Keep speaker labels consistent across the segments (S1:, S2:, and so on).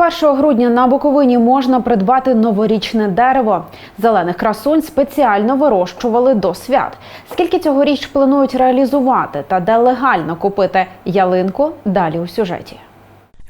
S1: 1 грудня на Буковині можна придбати новорічне дерево. Зелених красунь спеціально вирощували до свят. Скільки цьогоріч планують реалізувати та де легально купити ялинку? Далі у сюжеті.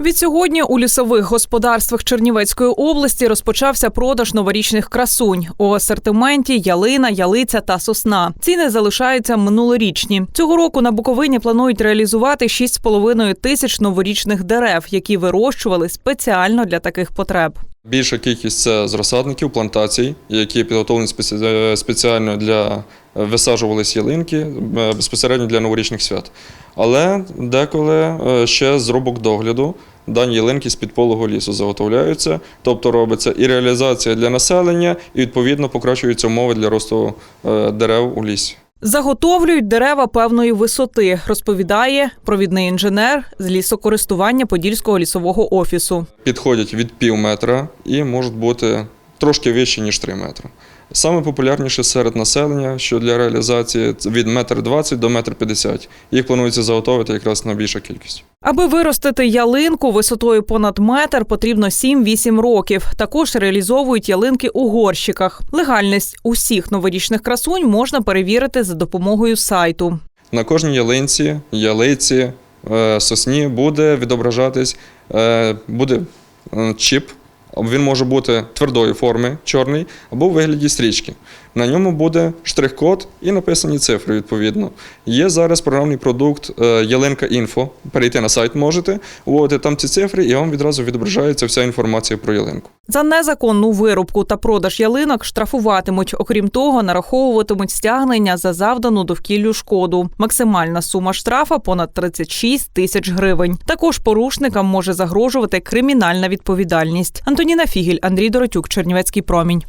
S2: Відсьогодні у лісових господарствах Чернівецької області розпочався продаж новорічних красунь. У асортименті ялина, ялиця та сосна. Ціни залишаються минулорічні. Цього року на Буковині планують реалізувати 6,5 тисяч новорічних дерев, які вирощували спеціально для таких потреб.
S3: Більша кількість це з розсадників, плантацій, які підготовлені е, спеціально для висаджувались ялинки е, безпосередньо для новорічних свят. Але деколи е, ще з рубок догляду дані ялинки з підполого лісу заготовляються, тобто робиться і реалізація для населення, і відповідно покращуються умови для росту е, дерев у лісі.
S2: Заготовлюють дерева певної висоти, розповідає провідний інженер з лісокористування Подільського лісового офісу.
S3: Підходять від пів метра і можуть бути трошки вищі, ніж 3 метри. Саме популярніше серед населення, що для реалізації від 1,20 до 1,50 м. Їх планується заготовити якраз на більша кількість.
S2: Аби виростити ялинку висотою понад метр, потрібно 7-8 років. Також реалізовують ялинки у горщиках. Легальність усіх новорічних красунь можна перевірити за допомогою сайту.
S3: На кожній ялинці, ялиці, е, сосні буде відображатись, е, буде е, чіп. Він може бути твердої форми, чорний, або у вигляді стрічки. На ньому буде штрих-код і написані цифри відповідно. Є зараз програмний продукт е, Ялинка Інфо. Перейти на сайт можете, вводити там ці цифри, і вам відразу відображається вся інформація про ялинку.
S2: За незаконну вирубку та продаж ялинок штрафуватимуть. Окрім того, нараховуватимуть стягнення за завдану довкіллю шкоду. Максимальна сума штрафа понад 36 тисяч гривень. Також порушникам може загрожувати кримінальна відповідальність. Антоніна Фігіль, Андрій Доротюк, Чернівецький промінь.